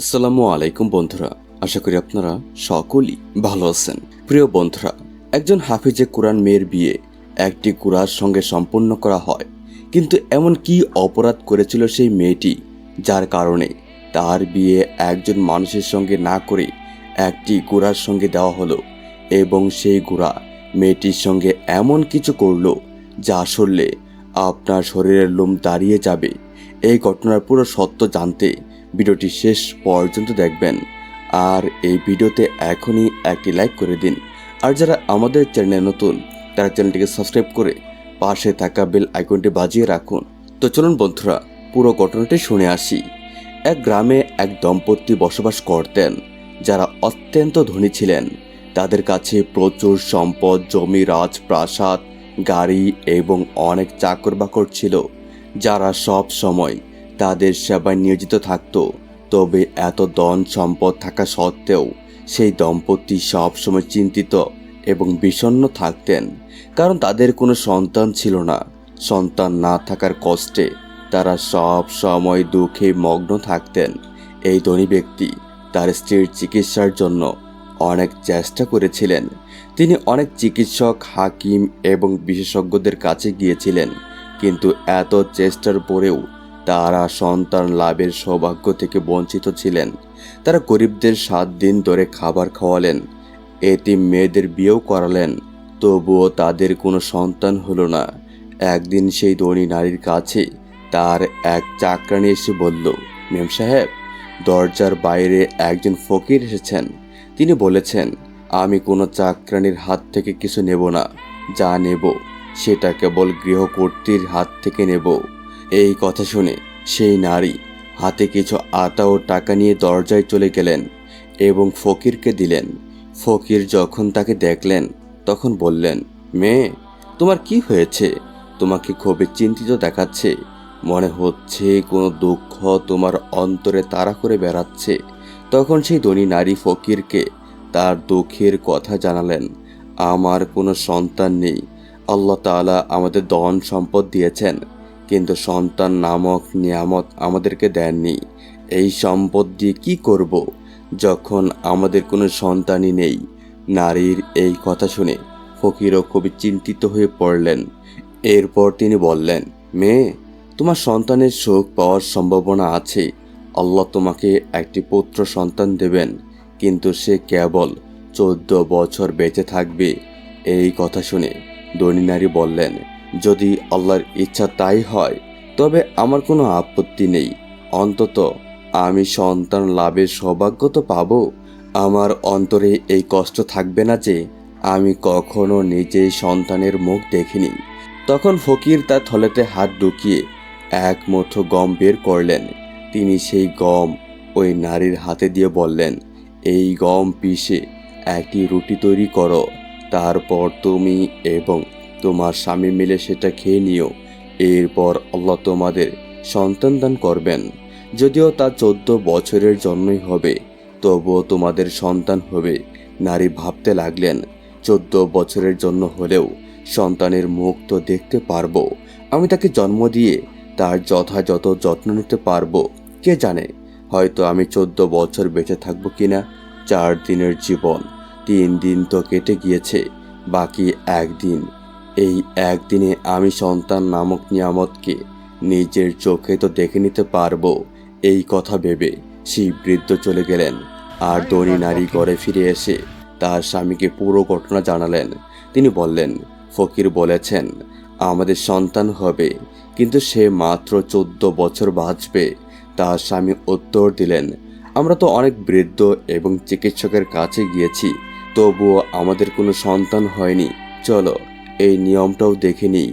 আসসালামু আলাইকুম বন্ধুরা, আশা করি আপনারা সকলেই ভালো আছেন। প্রিয় বন্ধুরা, একজন হাফিজে কোরআন মেয়ের বিয়ে একটি কুরার সঙ্গে সম্পন্ন করা হয়, কিন্তু এমন কি অপরাধ করেছিল সেই মেয়েটি যার কারণে তার বিয়ে একজন মানুষের সঙ্গে না করে একটি গুড়ার সঙ্গে দেওয়া হলো এবং সেই গুড়া মেয়েটির সঙ্গে এমন কিছু করল যা আসলে আপনার শরীরের লোম দাঁড়িয়ে যাবে। এই ঘটনার পুরো সত্য জানতে ভিডিওটি শেষ পর্যন্ত দেখবেন। আর এই ভিডিওতে এখনই একটি লাইক করে দিন। আর যারা আমাদের চ্যানেলে নতুন, তারা চ্যানেলটিকে সাবস্ক্রাইব করে পাশে থাকা বেল আইকনটি বাজিয়ে রাখুন। তো চলুন বন্ধুরা, পুরো ঘটনাটি শুনে আসি। এক গ্রামে এক দম্পতি বসবাস করতেন। যারা অত্যন্ত ধনী ছিলেন। তাদের কাছে প্রচুর সম্পদ, জমি রাজপ্রাসাদ গাড়ি এবং অনেক চাকর বাকর ছিল, যারা সব সময় তাদের সেবায় নিয়োজিত থাকত। তবে এত ধন সম্পদ থাকা সত্ত্বেও সেই দম্পতি সবসময় চিন্তিত এবং বিষণ্ণ থাকতেন, কারণ তাদের কোনো সন্তান ছিল না। সন্তান না থাকার কষ্টে তারা সব সময় দুঃখে মগ্ন থাকতেন। এই ধনী ব্যক্তি তার স্ত্রীর চিকিৎসার জন্য অনেক চেষ্টা করেছিলেন। তিনি অনেক চিকিৎসক, হাকিম এবং বিশেষজ্ঞদের কাছে গিয়েছিলেন, কিন্তু এত চেষ্টার পরেও তারা সন্তান লাভের সৌভাগ্য থেকে বঞ্চিত ছিলেন, তারা গরিবদের সাত দিন ধরে খাবার খাওয়ালেন, এতিম মেয়েদের বিয়েও করালেন। তবুও তাদের কোনো সন্তান হলো না। একদিন সেই ধনী নারীর কাছে তার এক চাকরানি এসে বলল, মেম সাহেব, দরজার বাইরে একজন ফকির এসেছেন। তিনি বলেছেন, আমি কোনো চাকরানির হাত থেকে কিছু নেব না, যা নেব, সেটা কেবল গৃহকর্ত্রীর হাত থেকে নেব। এই কথা শুনে সেই নারী হাতে কিছু আটা ও টাকা নিয়ে দরজায় চলে গেলেন এবং ফকিরকে দিলেন। ফকির যখন তাকে দেখলেন, তখন বললেন, মেয়ে, তোমার কি হয়েছে? তোমাকে খুবই চিন্তিত দেখাচ্ছে। মনে হচ্ছে কোনো দুঃখ তোমার অন্তরে তাড়া করে বেড়াচ্ছে। তখন সেই ধনী নারী ফকিরকে তার দুঃখের কথা জানালেন, আমার কোনো সন্তান নেই। আল্লাহ তাআলা আমাদের ধন সম্পদ দিয়েছেন। কিন্তু সন্তান নামক নিয়ামত আমাদেরকে দেননি। এই সম্পদ দিয়ে কি করব? যখন আমাদের কোনো সন্তানই নেই। নারীর এই কথা শুনে ফকিরও খুবই চিন্তিত হয়ে পড়লেন। এরপর তিনি বললেন, মেয়ে, তোমার সন্তানের সুখ পাওয়ার সম্ভাবনা আছে। আল্লাহ তোমাকে একটি পুত্র সন্তান দেবেন, কিন্তু সে কেবল চোদ্দ বছর বেঁচে থাকবে। এই কথা শুনে ধনী নারী বললেন যদি আল্লাহর ইচ্ছা তাই হয়, তবে আমার কোনো আপত্তি নেই। অন্তত আমি সন্তান লাভের সৌভাগ্য তো পাবো। আমার অন্তরে এই কষ্ট থাকবে না যে আমি কখনো নিজেই সন্তানের মুখ দেখিনি। তখন ফকির তার থলেতে হাত ঢুকিয়ে এক মুঠো গম বের করলেন। তিনি সেই গম ওই নারীর হাতে দিয়ে বললেন, এই গম পিষে একটি রুটি তৈরি করো, তারপর তুমি এবং তোমার স্বামী মিলে সেটা খেয়ে নিও। এরপর আল্লাহ তোমাদের সন্তান দান করবেন। যদিও তা চোদ্দ বছরের জন্যই হবে, তবুও তোমাদের সন্তান হবে। নারী ভাবতে লাগলেন, চোদ্দ বছরের জন্য হলেও সন্তানের মুখ তো দেখতে পারব। আমি তাকে জন্ম দিয়ে তার যথাযথ যত্ন নিতে পারব। কে জানে, হয়তো আমি চোদ্দ বছর বেঁচে থাকব কিনা? চার দিনের জীবন, তিন দিন তো কেটে গিয়েছে, বাকি একদিন এই একদিনে আমি সন্তান নামক নিয়ামতকে নিজের চোখে তো দেখে নিতে পারব, এই কথা ভেবে সেই বৃদ্ধ চলে গেলেন। আর ধনী নারী ঘরে ফিরে এসে তার স্বামীকে পুরো ঘটনা জানালেন। তিনি বললেন, ফকির বলেছেন, আমাদের সন্তান হবে, কিন্তু সে মাত্র চোদ্দ বছর বাঁচবে। তার স্বামী উত্তর দিলেন, আমরা তো অনেক বৃদ্ধ এবং চিকিৎসকের কাছে গিয়েছি, তবুও আমাদের কোনো সন্তান হয়নি। চলো এই নিয়মটাও দেখে নিই।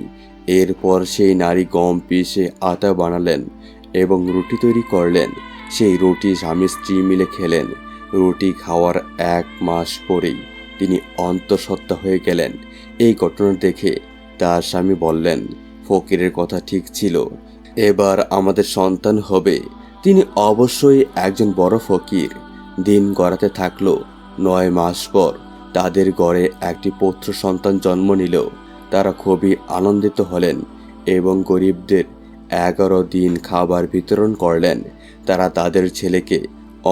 এরপর সেই নারী গম পিষে আটা বানালেন এবং রুটি তৈরি করলেন। সেই রুটি স্বামী স্ত্রী মিলে খেলেন। রুটি খাওয়ার এক মাস পরেই তিনি অন্তঃসত্ত্বা হয়ে গেলেন। এই ঘটনা দেখে তার স্বামী বললেন, ফকিরের কথা ঠিক ছিল। এবার আমাদের সন্তান হবে। তিনি অবশ্যই একজন বড় ফকির। দিন গড়াতে থাকল নয় মাস পর। তাদের গড়ে একটি পুত্র সন্তান জন্ম নিল তারা খুবই আনন্দিত হলেন এবং গরিবদের এগারো দিন খাবার বিতরণ করলেন। তারা তাদের ছেলেকে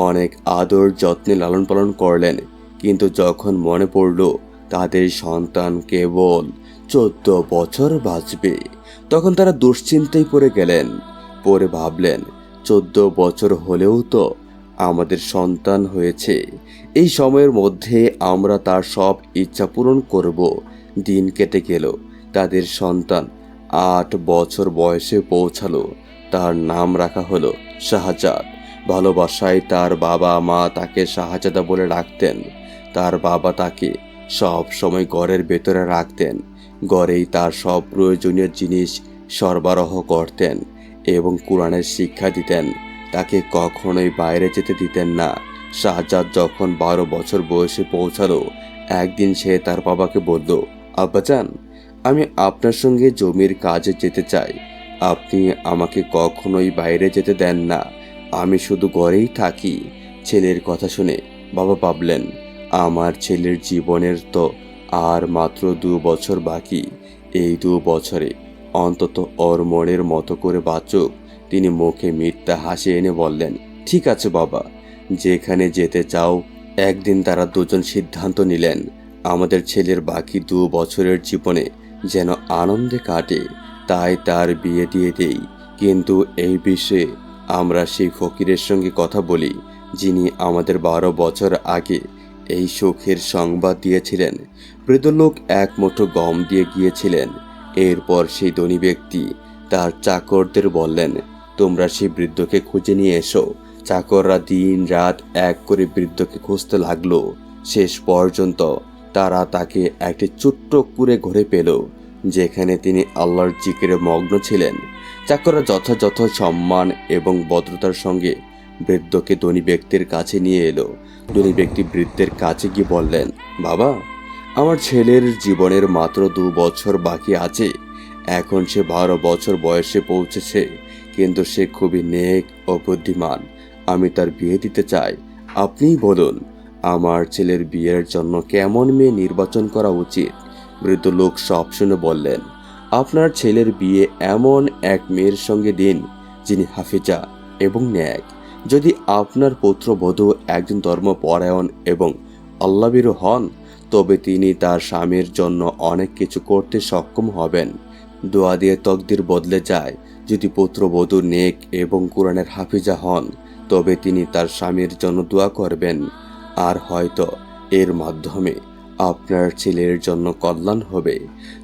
অনেক আদর যত্নে লালন পালন করলেন, কিন্তু যখন মনে পড়ল তাদের সন্তান কেবল চোদ্দ বছর বাঁচবে, তখন তারা দুশ্চিন্তায় পড়ে গেলেন। পরে ভাবলেন, চোদ্দ বছর হলেও তো আমাদের সন্তান হয়েছে। এই সময়ের মধ্যে আমরা তার সব ইচ্ছা পূরণ করব। দিন কেটে গেল। তাদের সন্তান আট বছর বয়সে পৌঁছালো। তার নাম রাখা হলো শাহজাদ। ভালোবাসায় তার বাবা মা তাকে শাহজাদা বলে রাখতেন তার বাবা তাকে সব সময় ঘরের ভেতরে রাখতেন। ঘরেই তার সব প্রয়োজনীয় জিনিস সরবরাহ করতেন এবং কোরআনের শিক্ষা দিতেন। তাকে কখনোই বাইরে যেতে দিতেন না। শাহজাদ যখন বারো বছর বয়সে পৌঁছালো, একদিন সে তার বাবাকে বলল আব্বাজান আমি আপনার সঙ্গে জমির কাজে যেতে চাই। আপনি আমাকে কখনোই বাইরে যেতে দেন না। আমি শুধু ঘরেই থাকি। ছেলের কথা শুনে বাবা ভাবলেন, আমার ছেলের জীবনের তো আর মাত্র দু বছর বাকি। এই দু বছরে অন্তত ওর মনের মতো করে বাঁচুক। তিনি মুখে মিথ্যা হাসি এনে বললেন, ঠিক আছে বাবা, যেখানে যেতে চাও, একদিন তারা দুজন সিদ্ধান্ত নিলেন। আমাদের ছেলের বাকি দু বছরের জীবনে যেন আনন্দে কাটে, তাই তার বিয়ে দিয়ে দেই। কিন্তু এই বিষয়ে আমরা সেই ফকিরের সঙ্গে কথা বলি, যিনি আমাদের বারো বছর আগে এই সুখের সংবাদ দিয়েছিলেন। বৃদ্ধ এক মুঠো গম দিয়ে গিয়েছিলেন। এরপর সেই ধনী ব্যক্তি তার চাকরদের বললেন তোমরা সেই বৃদ্ধকে খুঁজে নিয়ে এসো। চাকররা দিন রাত এক করে বৃদ্ধকে খুঁজতে লাগল। শেষ পর্যন্ত তারা তাকে একটি ছোট্ট কুড়ে ঘরে পেল, যেখানে তিনি আল্লাহর জিকিরে মগ্ন ছিলেন। চাকররা যথাযথ সম্মান এবং ভদ্রতার সঙ্গে বৃদ্ধকে ধনী ব্যক্তির কাছে নিয়ে এলো। ধনী ব্যক্তি বৃদ্ধের কাছে গিয়ে বললেন, বাবা, আমার ছেলের জীবনের মাত্র দু বছর বাকি আছে। এখন সে বারো বছর বয়সে পৌঁছেছে। কিন্তু সে খুবই নেক ও বুদ্ধিমান। আমি তার বিয়ে দিতে চাই। আপনিই বলুন, আমার ছেলের বিয়ের জন্য কেমন মেয়ে নির্বাচন করা উচিত? বৃদ্ধ লোক সব শুনে বললেন, আপনার ছেলের বিয়ে এমন এক মেয়ের সঙ্গে দিন, যিনি হাফিজা এবং ন্যাক। যদি আপনার পুত্রবধূ একজন ধর্মপরায়ণ এবং আল্লাবিরু হন, তবে তিনি তার স্বামীর জন্য অনেক কিছু করতে সক্ষম হবেন। দোয়া দিয়ে তকদির বদলে যায়। যদি পুত্রবধূ নেক এবং কোরআনের হাফিজা হন, তবে তিনি তার স্বামীর জন্য দোয়া করবেন। আর হয়তো এর মাধ্যমে আপনার ছেলের জন্য কল্যাণ হবে।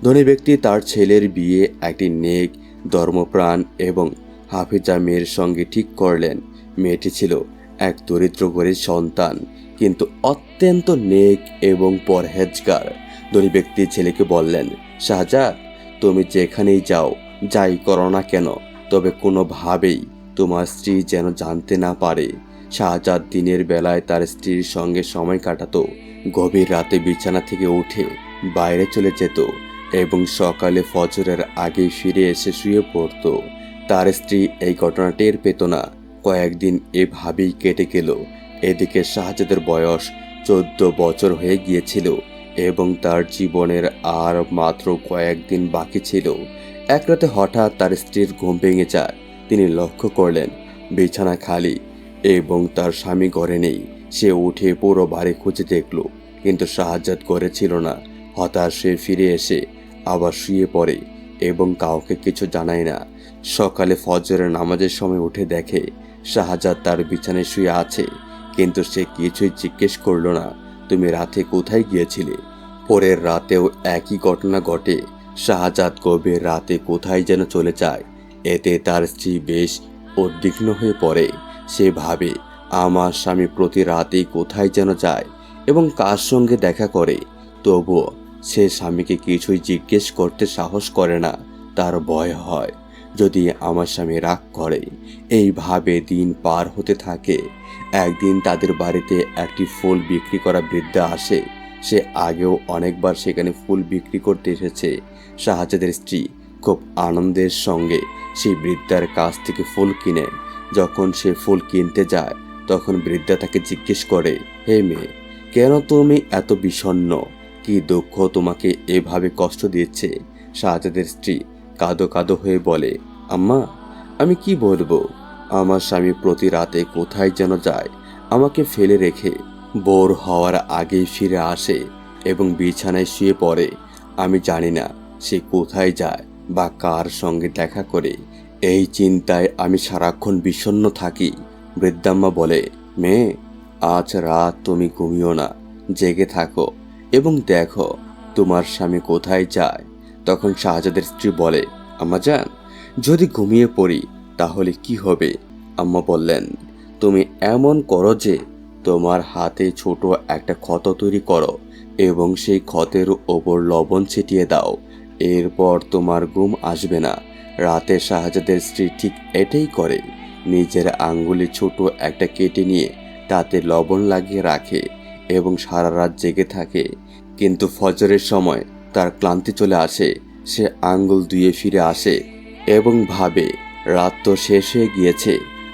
ধনী ব্যক্তি তার ছেলের বিয়ে একটি নেক, ধর্মপ্রাণ এবং হাফিজা মেয়ের সঙ্গে ঠিক করলেন। মেয়েটি ছিল এক দরিদ্র ঘরের সন্তান, কিন্তু অত্যন্ত নেক এবং পরহেজগার। ধনী ব্যক্তি ছেলেকে বললেন শাহজাদ তুমি যেখানেই যাও যাই করো না কেন, তবে কোনোভাবেই তোমার স্ত্রী যেন জানতে না পারে। শাহজাদ দিনের বেলায় তার স্ত্রীর সঙ্গে সময় কাটাতো, গভীর রাতে বিছানা থেকে উঠে বাইরে চলে যেত এবং সকালে ফজরের আগে ফিরে এসে শুয়ে পড়ত। তার স্ত্রী এই ঘটনা টের পেত না। কয়েকদিন এভাবেই কেটে গেল। এদিকে শাহজাদের বয়স চোদ্দ বছর হয়ে গিয়েছিল এবং তার জীবনের আর মাত্র কয়েকদিন বাকি ছিল। এক রাতে হঠাৎ তার স্ত্রীর ঘুম ভেঙে যায়। তিনি লক্ষ্য করলেন, বিছানা খালি এবং তার স্বামী ঘরে নেই। সে উঠে পুরো বাড়ি খুঁজে দেখল, কিন্তু শাহজাদ ঘরে ছিল না। হতাশ ফিরে এসে আবার শুয়ে পড়ে এবং কাউকে কিছু জানায় না। সকালে ফজরের নামাজের সময় উঠে দেখে শাহজাদ তার বিছানায় শুয়ে আছে, কিন্তু সে কিছুই জিজ্ঞেস করল না, তুমি রাতে কোথায় গিয়েছিলে? পরের রাতেও একই ঘটনা ঘটে। শাহজাদ গভীর রাতে কোথায় যেন চলে যায়। এতে তার স্ত্রী বেশ উদ্বিগ্ন হয়ে পড়ে। সে ভাবে, আমার স্বামী প্রতি রাতেই কোথায় যেন যায় এবং কার সঙ্গে দেখা করে? তবুও সে স্বামীকে কিছুই জিজ্ঞেস করতে সাহস করে না। তার ভয় হয়, যদি আমার স্বামী রাগ করে। এইভাবে দিন পার হতে থাকে। একদিন তাদের বাড়িতে একটি ফুল বিক্রি করা বৃদ্ধা আসে। সে আগেও অনেকবার সেখানে ফুল বিক্রি করতে এসেছে। শাহজাদের স্ত্রী খুব আনন্দের সঙ্গে সেই বৃদ্ধার কাছ থেকে ফুল কিনে। যখন সে ফুল কিনতে যায়, তখন বৃদ্ধা তাকে জিজ্ঞেস করে, হে মেয়ে, কেন তুমি এত বিষণ্ণ? কি দুঃখ তোমাকে এভাবে কষ্ট দিচ্ছে? শাহজাদের স্ত্রী কাদো কাদো হয়ে বলে, আম্মা, আমি কি বলব? আমার স্বামী প্রতি রাতে কোথায় যেন যায়, আমাকে ফেলে রেখে বোর হওয়ার আগেই ফিরে আসে এবং বিছানায় শুয়ে পড়ে। আমি জানি না সে কোথায় যায় বা কার সঙ্গে দেখা করে, এই চিন্তায় আমি সারাক্ষণ বিষণ্ণ থাকি। বৃদ্ধাম্মা বলে, মেয়ে, আজ রাত তুমি ঘুমিও না, জেগে থাকো এবং দেখো তোমার স্বামী কোথায় যায়। তখন শাহজাদের স্ত্রী বলে, আম্মা যান, যদি ঘুমিয়ে পড়ি তাহলে কি হবে? আম্মা বললেন, তুমি এমন করো যে তোমার হাতে ছোট একটা ক্ষত তৈরি করো এবং সেই ক্ষতের ওপর লবণ ছিটিয়ে দাও এরপর তোমার ঘুম আসবে না। রাতে শাহজাদের স্ত্রী ঠিক এটাই করে। নিজের আঙ্গুলে ছোট একটা কেটে নিয়ে তাতে লবণ লাগিয়ে রাখে এবং সারা রাত জেগে থাকে। কিন্তু ফজরের সময় তার ক্লান্তি চলে আসে, সে আঙ্গুল ধুয়ে ফিরে আসে এবং ভাবে, রাত তো শেষ হয়ে গিয়েছে,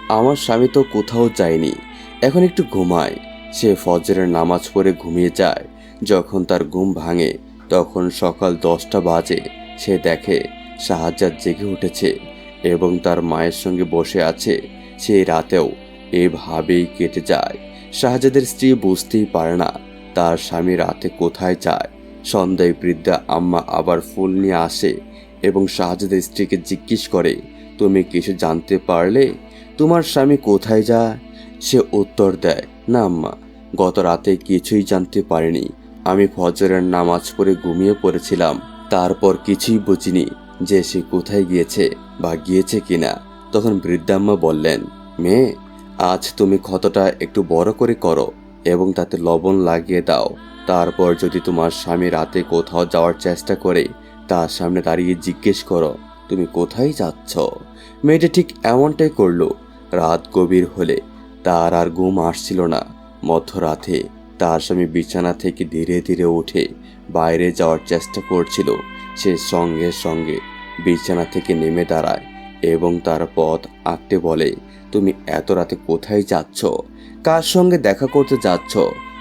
আমার স্বামী তো কোথাও যায়নি, এখন একটু ঘুমায়। সে ফজরের নামাজ পড়ে ঘুমিয়ে যায়, যখন তার ঘুম ভাঙে তখন সকাল দশটা বাজে। সে দেখে সাহায্যার জেগে উঠেছে এবং তার মায়ের সঙ্গে বসে আছে। সেই রাতেও এভাবেই কেটে যায়। শাহজাদের স্ত্রী বুঝতেই পারে না তার স্বামী রাতে কোথায় যায়। সন্ধ্যায় বৃদ্ধা আম্মা আবার ফুল নিয়ে আসে এবং শাহজাদের স্ত্রীকে জিজ্ঞেস করে, তুমি কিছু জানতে পারলে? তোমার স্বামী কোথায় যায়? সে উত্তর দেয়, না আম্মা, গত রাতে কিছুই জানতে পারিনি। আমি ফজরের নামাজ পড়ে ঘুমিয়ে পড়েছিলাম। তারপর কিছুই বুঝিনি যে সে কোথায় গিয়েছে বা গিয়েছে কিনা। তখন বৃদ্ধাম্মা বললেন, মেয়ে, আজ তুমি ক্ষতটা একটু বড় করে করো এবং তাতে লবণ লাগিয়ে দাও। তারপর যদি তোমার স্বামী রাতে কোথাও যাওয়ার চেষ্টা করে, তার সামনে দাঁড়িয়ে জিজ্ঞেস করো, তুমি কোথায় যাচ্ছ? মেয়েটা ঠিক এমনটাই করল। রাত গভীর হলে তার আর ঘুম আসছিল না। মধ্যরাতে তার স্বামী বিছানা থেকে ধীরে ধীরে উঠে বাইরে যাওয়ার চেষ্টা করছিল। সে সঙ্গে সঙ্গে বিছানা থেকে নেমে দাঁড়ায় এবং তার পথ আঁকতে বলে, তুমি এত রাতে কোথায় যাচ্ছ? কার সঙ্গে দেখা করতে যাচ্ছ?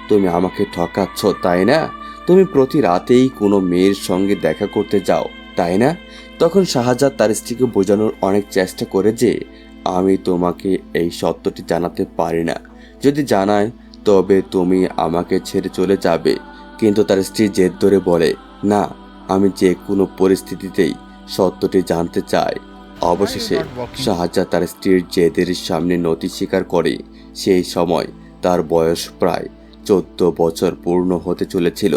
তুমি আমাকে ঠকাচ্ছ, তাই না? তুমি প্রতি রাতেই কোনো মেয়ের সঙ্গে দেখা করতে যাও, তাই না? তখন শাহজাদ তার স্ত্রীকে বোঝানোর অনেক চেষ্টা করে যে, আমি তোমাকে এই সত্যটি জানাতে পারি না। যদি জানাই তবে তুমি আমাকে ছেড়ে চলে যাবে। কিন্তু তার স্ত্রী জেদ ধরে বলে না আমি যে কোনো পরিস্থিতিতেই সত্যটি জানতে চাই। অবশেষে শাহজাদ তার স্ত্রীর জেদের সামনে নথি স্বীকার করে। সেই সময় তার বয়স প্রায় চোদ্দ বছর পূর্ণ হতে চলেছিল।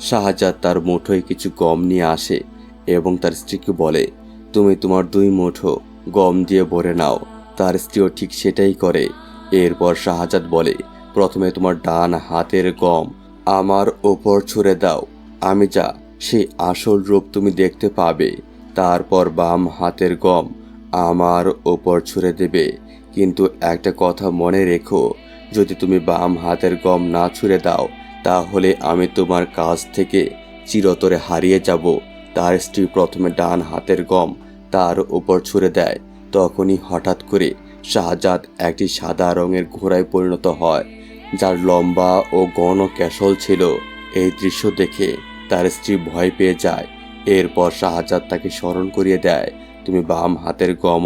শাহজাদ তার মুঠোয় কিছু গম নিয়ে আসে এবং তার স্ত্রীকে বলে তুমি তোমার দুই মুঠো গম দিয়ে ভরে নাও। তার স্ত্রীও ঠিক সেটাই করে। এরপর শাহজাদ বলে প্রথমে তোমার ডান হাতের গম আমার ওপর ছুঁড়ে দাও। আমি যা সেই আসল রূপ তুমি দেখতে পাবে। তারপর বাম হাতের গম আমার ওপর ছুঁড়ে দেবে। কিন্তু একটা কথা মনে রেখো, যদি তুমি বাম হাতের গম না ছুঁড়ে দাও, তাহলে আমি তোমার কাছ থেকে চিরতরে হারিয়ে যাব। তার স্ত্রী প্রথমে ডান হাতের গম তার উপর ছুঁড়ে দেয়। তখনই হঠাৎ করে শাহজাদ একটি সাদা রঙের ঘোড়ায় পরিণত হয়। যার লম্বা ও গণ ক্যাসল ছিল, এই দৃশ্য দেখে তার স্ত্রী ভয় পেয়ে যায়। এরপর শাহজাদ তাকে স্মরণ করিয়ে দেয়, তুমি বাম হাতের গম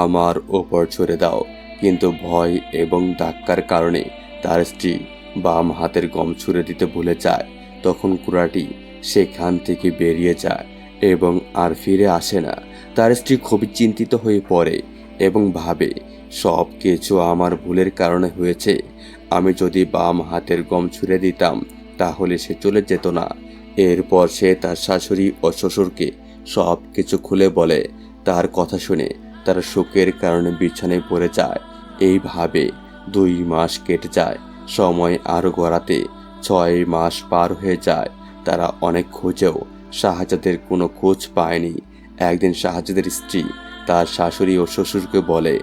আমার ওপর ছুড়ে দাও। কিন্তু ভয় এবং ধাক্কার কারণে তার স্ত্রী বাম হাতের গম ছুঁড়ে দিতে ভুলে যায়। তখন কুড়াটি সেখান থেকে বেরিয়ে যায় এবং আর ফিরে আসে না। তার স্ত্রী খুবই চিন্তিত হয়ে পড়ে এবং ভাবে সব কিছু আমার ভুলের কারণে হয়েছে। আমি যদি বাম হাতের গম ছুঁড়ে দিতাম, তাহলে সে চলে যেত না। এরপর সে তার শাশুড়ি ও শ্বশুরকে সব কিছু খুলে বলে, তার কথা শুনে তার শোকের কারণে বিছানায় পড়ে যায়। এইভাবে দুই মাস কেটে যায়, সময় আরও গড়াতে। ছয় মাস পার হয়ে যায়, তারা অনেক খোঁজেও শাহজাদের কোনো খোঁজ পায়নি। একদিন শাহজাদের স্ত্রী তার শাশুড়ি ও শ্বশুরকে বলে,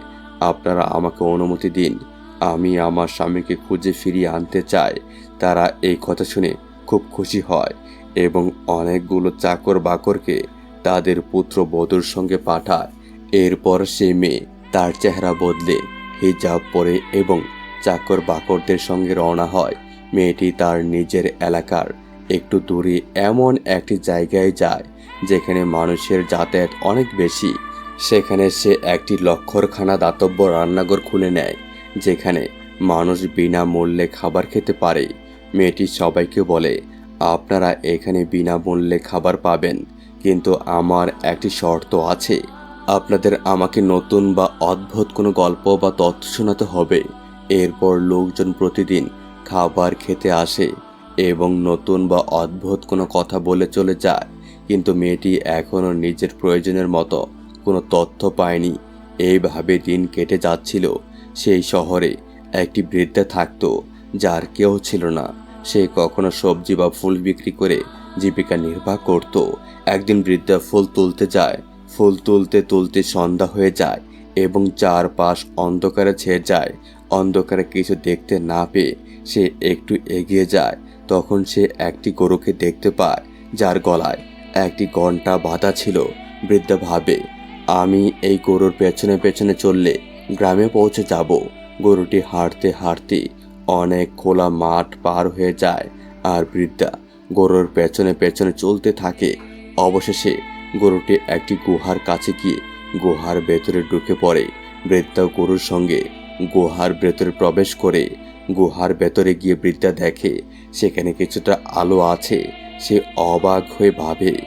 আপনারা আমাকে অনুমতি দিন আমি আমার স্বামীকে খুঁজে ফিরিয়ে আনতে চাই। তারা এই কথা শুনে খুব খুশি হয় এবং অনেকগুলো চাকর বাকরকে তাদের পুত্র বধূর সঙ্গে পাঠায়। এরপর সে মেয়ে তার চেহারা বদলে হিজাব পরে এবং চাকর বাকরদের সঙ্গে রওনা হয়। মেয়েটি তার নিজের এলাকার একটু দূরে এমন একটি জায়গায় যায় যেখানে মানুষের যাতায়াত অনেক বেশি। সেখানে সে একটি লক্ষরখানা দাতব্য রান্নাঘর খুলে নেয়। যেখানে মানুষ বিনামূল্যে খাবার খেতে পারে। মেয়েটি সবাইকে বলে, আপনারা এখানে বিনামূল্যে খাবার পাবেন, কিন্তু আমার একটি শর্ত আছে। আপনাদের আমাকে নতুন বা অদ্ভুত কোনো গল্প বা তথ্য শোনাতে হবে। এরপর লোকজন প্রতিদিন খাবার খেতে আসে এবং নতুন বা অদ্ভুত কোনো কথা বলে চলে যায়। কিন্তু মেয়েটি এখনও নিজের প্রয়োজনের মতো কোনো তথ্য পায়নি। এইভাবে দিন কেটে যাচ্ছিল। সেই শহরে একটি বৃদ্ধা থাকতো যার কেউ ছিল না। সে কখনো সবজি বা ফুল বিক্রি করে জীবিকা নির্বাহ করত। একদিন বৃদ্ধা ফুল তুলতে যায়। ফুল তুলতে তুলতে সন্ধ্যা হয়ে যায় এবং চারপাশ অন্ধকারে ছেয়ে যায়। অন্ধকারে কিছু দেখতে না পেয়ে সে একটু এগিয়ে যায়। তখন সে একটি গরুকে দেখতে পায়, যার গলায় একটি ঘণ্টা বাঁধা ছিল। বৃদ্ধা ভাবে, আমি এই গরুর পেছনে পেছনে চললে গ্রামে পৌঁছে যাব। গরুটি হাঁটতে হাঁটতে অনেক খোলা মাঠ পার হয়ে যায় আর বৃদ্ধা গরুর পেছনে পেছনে চলতে থাকে। অবশেষে গরুটি একটি গুহার কাছে গিয়ে গুহার ভেতরে ঢুকে পড়ে। বৃদ্ধা গরুর সঙ্গে গুহার ভেতরে প্রবেশ করে। গুহার ভেতরে গিয়ে বৃদ্ধা দেখে, সেখানে কিছুটা আলো আছে। সে অবাক হয়ে ভাবে,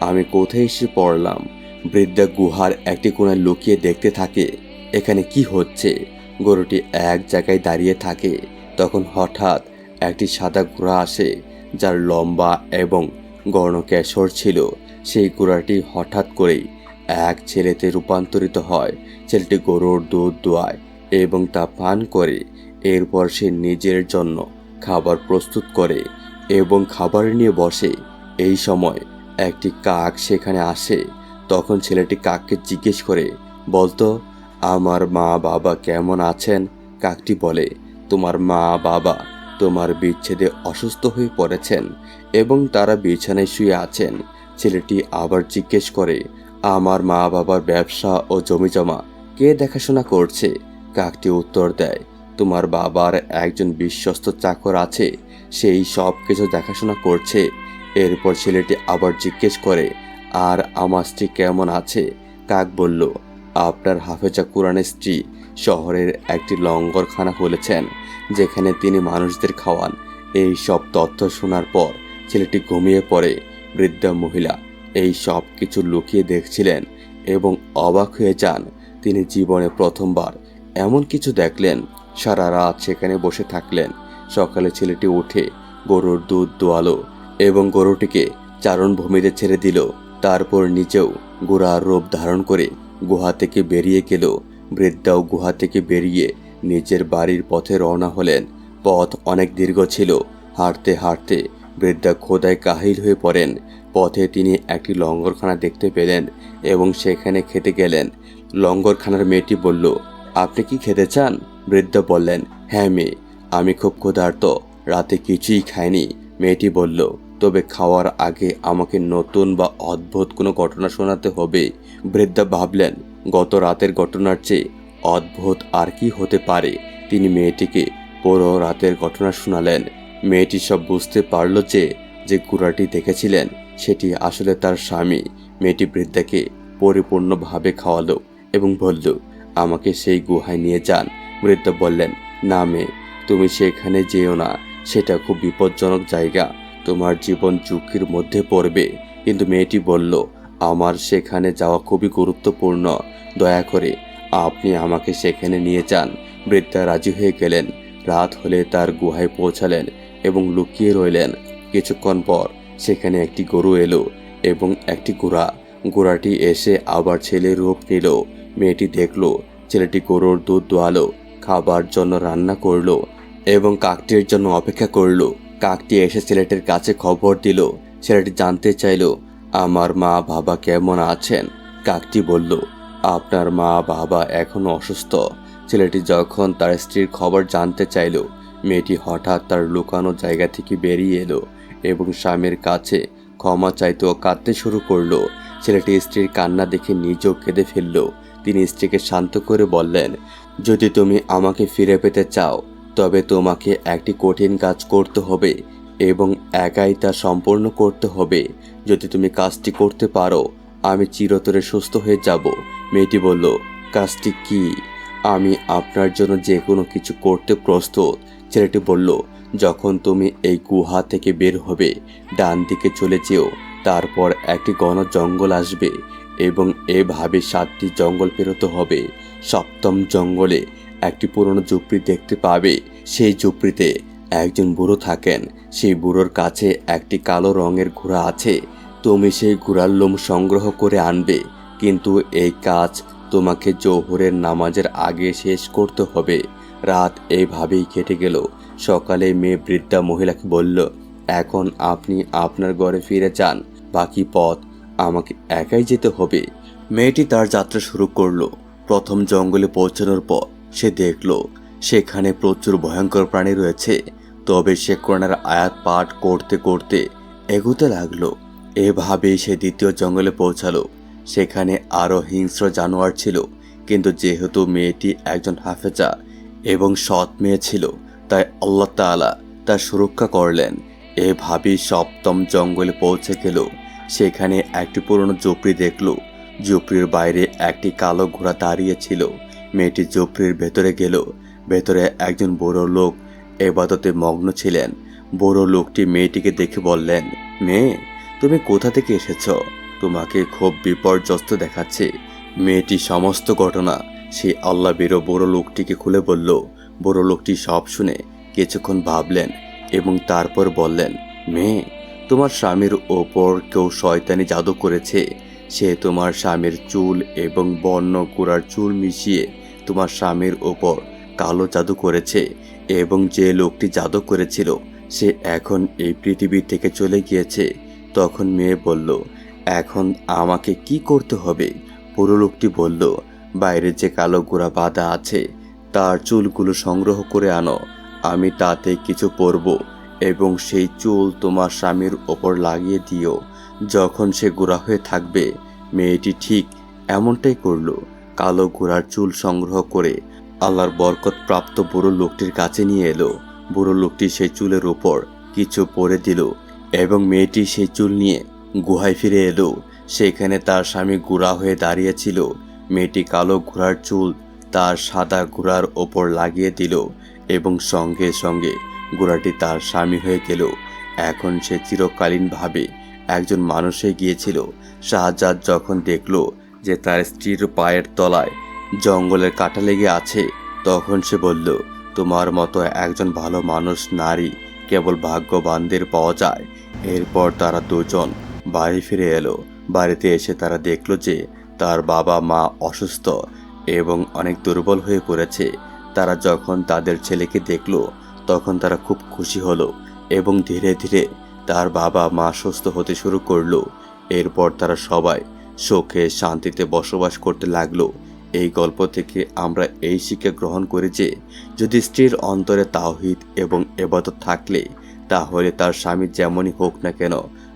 আমি কোথায় এসে পড়লাম? বৃদ্ধা গুহার একটি কোণায় লুকিয়ে দেখতে থাকে। এখানে কি হচ্ছে? গরুটি এক জায়গায় দাঁড়িয়ে থাকে, তখন হঠাৎ একটি সাদা ঘোড়া আসে, যার লম্বা এবং গর্ণকেশর ছিল। সেই ঘোড়াটি হঠাৎ করেই এক ছেলেতে রূপান্তরিত হয়। ছেলেটি গরুর দুধ দোয়ায় এবং তা পান করে। এরপর সে নিজের জন্য খাবার প্রস্তুত করে এবং খাবার নিয়ে বসে। এই সময় একটি কাক সেখানে আসে, তখন ছেলেটি কাককে জিজ্ঞেস করে, বলতো আমার মা বাবা কেমন আছেন? কাকটি বলে, তোমার মা বাবা তোমার বিচ্ছেদে অসুস্থ হয়ে পড়েছেন এবং তারা বিছানায় শুয়ে আছেন। ছেলেটি আবার জিজ্ঞেস করে, আমার মা বাবার ব্যবসা ও জমি জমা কে দেখাশোনা করছে? কাকটি উত্তর দেয়, তোমার বাবার একজন বিশ্বস্ত চাকর আছে, সেই সব কিছু দেখাশোনা করছে। এরপর ছেলেটি আবার জিজ্ঞেস করে, আর আমার স্ত্রী কেমন আছে? কাক বলল আপনার হাফেজা কোরআনের স্ত্রী শহরের একটি লঙ্গরখানা খুলেছেন, যেখানে তিনি মানুষদের খাওয়ান। এই সব তথ্য শোনার পর ছেলেটি ঘুমিয়ে পড়ে। বৃদ্ধা মহিলা এই সব কিছু লুকিয়ে দেখছিলেন এবং অবাক হয়ে যান। তিনি জীবনে প্রথমবার এমন কিছু দেখলেন, সারা রাত সেখানে বসে থাকলেন। সকালে ছেলেটি উঠে গরুর দুধ দোয়ালো এবং গরুটিকে চারণভূমিতে ছেড়ে দিল। তারপর নিজেও গোড়ার রূপ ধারণ করে গুহা থেকে বেরিয়ে গেল বৃদ্ধাও গুহা থেকে বেরিয়ে নিজের বাড়ির পথে রওনা হলেন। পথ অনেক দীর্ঘ ছিল। হাঁটতে হাঁটতে বৃদ্ধা খোদায় কাহিল হয়ে পড়েন। পথে তিনি একটি লঙ্গরখানা দেখতে পেলেন এবং সেখানে খেতে গেলেন। লঙ্গরখানার মেয়েটি বলল, আপনি কি খেতে চান? বৃদ্ধা বললেন হ্যাঁ মেয়ে, আমি খুব ক্ষুধার্ত, রাতে কিছুই খাইনি। মেয়েটি বলল, তবে খাওয়ার আগে আমাকে নতুন বা অদ্ভুত কোনো ঘটনা শোনাতে হবে। বৃদ্ধা ভাবলেন, গত রাতের ঘটনার চেয়ে অদ্ভুত আর কি হতে পারে? তিনি মেয়েটিকে পুরো রাতের ঘটনা শোনালেন। মেয়েটি সব বুঝতে পারল যে যে গুড়াটি দেখেছিলেন, সেটি আসলে তার স্বামী। মেয়েটি বৃদ্ধাকে পরিপূর্ণভাবে খাওয়ালো এবং বলল, আমাকে সেই গুহায় নিয়ে যান। বৃদ্ধা বললেন, না মেয়ে, তুমি সেখানে যেও না। সেটা খুব বিপজ্জনক জায়গা। তোমার জীবন ঝুঁকির মধ্যে পড়বে। কিন্তু মেয়েটি বলল আমার সেখানে যাওয়া খুবই গুরুত্বপূর্ণ। দয়া করে আপনি আমাকে সেখানে নিয়ে যান। বৃদ্ধা রাজি হয়ে গেলেন। রাত হলে তার গুহায় পৌঁছালেন এবং লুকিয়ে রইলেন। কিছুক্ষণ পর সেখানে একটি গরু এলো এবং একটি গোড়া। গোড়াটি এসে আবার ছেলে রূপ নিল। মেয়েটি দেখল, ছেলেটি গরুর দুধ দোয়ালো, খাবার জন্য রান্না করল এবং কাকটির জন্য অপেক্ষা করল। কাকটি এসে ছেলেটির কাছে খবর দিল। ছেলেটি জানতে চাইলো আমার মা বাবা কেমন আছেন? কাকটি বলল, আপনার মা বাবা এখনও অসুস্থ। ছেলেটি যখন তার স্ত্রীর খবর জানতে চাইল, মেয়েটি হঠাৎ তার লুকানো জায়গা থেকে বেরিয়ে এলো এবং স্বামীর কাছে ক্ষমা চাইতে ও কাঁদতে শুরু করল। ছেলেটি স্ত্রীর কান্না দেখে নিজেও কেঁদে ফেলল। তিনি স্ত্রীকে শান্ত করে বললেন, যদি তুমি আমাকে ফিরে পেতে চাও, তবে তোমাকে একটি কঠিন কাজ করতে হবে। এবং একাই তা সম্পূর্ণ করতে হবে। যদি তুমি কাজটি করতে পারো, আমি চিরতরে সুস্থ হয়ে যাব। মেয়েটি বলল, কাজটি কি? আমি আপনার জন্য যে কোনো কিছু করতে প্রস্তুত। ছেলেটি বলল, যখন তুমি এই গুহা থেকে বের হবে, ডান দিকে চলে যেও, তারপর একটি ঘন জঙ্গল আসবে এবং এভাবে সাতটি জঙ্গল পেরোতে হবে। সপ্তম জঙ্গলে একটি পুরনো ঝুপড়ি দেখতে পাবে। সেই ঝুপড়িতে একজন বুড়ো থাকেন। সেই বুড়োর কাছে একটি কালো রঙের ঘোড়া আছে। তুমি সেই ঘোড়ার লোম সংগ্রহ করে আনবে। কিন্তু এই কাজ তোমাকে জোহরের নামাজের আগে শেষ করতে হবে। রাত এইভাবেই কেটে গেল। সকালে মেয়ে বৃদ্ধা মহিলাকে বলল, এখন আপনি আপনার ঘরে ফিরে যান। বাকি পথ আমাকে একাই যেতে হবে। মেয়েটি তার যাত্রা শুরু করল। প্রথম জঙ্গলে পৌঁছানোর পর সে দেখল, সেখানে প্রচুর ভয়ঙ্কর প্রাণী রয়েছে। তবে সে কোরআনের আয়াত পাঠ করতে করতে এগোতে লাগল। এভাবেই সে দ্বিতীয় জঙ্গলে পৌঁছালো। সেখানে আরও হিংস্র জানোয়ার ছিল, কিন্তু যেহেতু মেয়েটি একজন হাফেজা এবং সৎ মেয়ে ছিল, তাই আল্লাহ তাআলা তার সুরক্ষা করলেন। এভাবেই সপ্তম জঙ্গলে পৌঁছে গেল। সেখানে একটি পুরনো ঝুপড়ি দেখল। ঝুপড়ির বাইরে একটি কালো ঘোড়া দাঁড়িয়ে ছিল। মেয়েটি ঝুপড়ির ভেতরে গেল। ভেতরে একজন বড় লোক এবাদতে মগ্ন ছিলেন। বড় লোকটি মেয়েটিকে দেখে বললেন, মেয়ে, তুমি কোথা থেকে এসেছ? তোমাকে খুব বিপর্যস্ত দেখাচ্ছে। মেয়েটি সমস্ত ঘটনা সে আল্লাহ বেরো বড় লোকটিকে খুলে বলল। বড় লোকটি সব শুনে কিছুক্ষণ ভাবলেন এবং তারপর বললেন, মেয়ে, তোমার স্বামীর ওপর কেউ শয়তানি জাদু করেছে। সে তোমার স্বামীর চুল এবং বর্ণ গোড়ার চুল মিশিয়ে তোমার স্বামীর ওপর কালো জাদু করেছে। এবং যে লোকটি জাদু করেছিল, সে এখন এই পৃথিবী থেকে চলে গিয়েছে। তখন মেয়ে বলল, এখন আমাকে কি করতে হবে? পুরো লোকটি বলল, বাইরে যে কালো গোড়া বাঁধা আছে, তার চুলগুলো সংগ্রহ করে আনো। আমি তাতে কিছু পরব এবং সেই চুল তোমার স্বামীর ওপর লাগিয়ে দিও। যখন সে গোড়া হয়ে থাকবে, মেয়েটি ঠিক এমনটাই করল। কালো গোড়ার চুল সংগ্রহ করে আল্লাহর বরকত প্রাপ্ত বুড়ো লোকটির কাছে নিয়ে এলো। বুড়ো লোকটি সেই চুলের ওপর কিছু পরে দিল এবং মেয়েটি সেই চুল নিয়ে গুহায় ফিরে এলো। সেখানে তার স্বামী গুড়া হয়ে দাঁড়িয়েছিল মেয়েটি কালো ঘোড়ার চুল তার সাদা ঘোড়ার ওপর লাগিয়ে দিল এবং সঙ্গে সঙ্গে ঘোড়াটি তার স্বামী হয়ে গেল। এখন সে চিরকালীনভাবে একজন মানুষে গিয়েছিল। শাহজাদ যখন দেখল যে তার স্ত্রীর পায়ের তলায় জঙ্গলের কাটা লেগে আছে। তখন সে বলল, তোমার মতো একজন ভালো মানুষ নারী কেবল ভাগ্যবানদের পাওয়া যায়। এরপর তারা দুজন বাড়ি ফিরে এলো। বাড়িতে এসে তারা দেখল যে তার বাবা মা অসুস্থ এবং অনেক দুর্বল হয়ে পড়েছে। তারা যখন তাদের ছেলেকে দেখল, তখন তারা খুব খুশি হলো এবং ধীরে ধীরে তার বাবা মা সুস্থ হতে শুরু করল। এরপর তারা সবাই সুখে শান্তিতে বসবাস করতে লাগল। এই গল্প থেকে আমরা এই শিক্ষা গ্রহণ করি যে, যদি স্ত্রীর অন্তরে তাওহিদ এবং এবাদত থাকলে, তাহলে তার স্বামী যেমনই হোক না কেন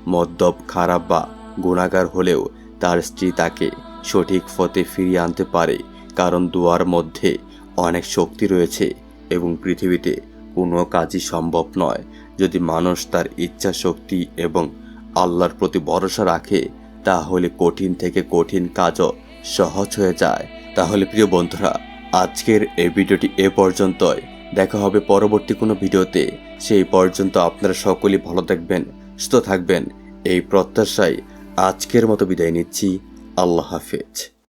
মদ্যপ, খারাপ বা গুণাগার হলেও তার স্ত্রী তাকে সঠিক পথে ফিরিয়ে আনতে পারে। কারণ দুয়ার মধ্যে অনেক শক্তি রয়েছে এবং পৃথিবীতে কোনো কাজই সম্ভব নয়। যদি মানুষ তার ইচ্ছা শক্তি এবং আল্লাহর প্রতি ভরসা রাখে, তাহলে কঠিন থেকে কঠিন কাজও সহজ হয়ে যায়। তাহলে প্রিয় বন্ধুরা, আজকের এই ভিডিওটি এ পর্যন্তই। দেখা হবে পরবর্তী কোনো ভিডিওতে। সেই পর্যন্ত আপনারা সকলেই ভালো থাকবেন, সুস্থ থাকবেন। এই প্রত্যাশায় আজকের মতো বিদায় নিচ্ছি। আল্লাহ হাফেজ।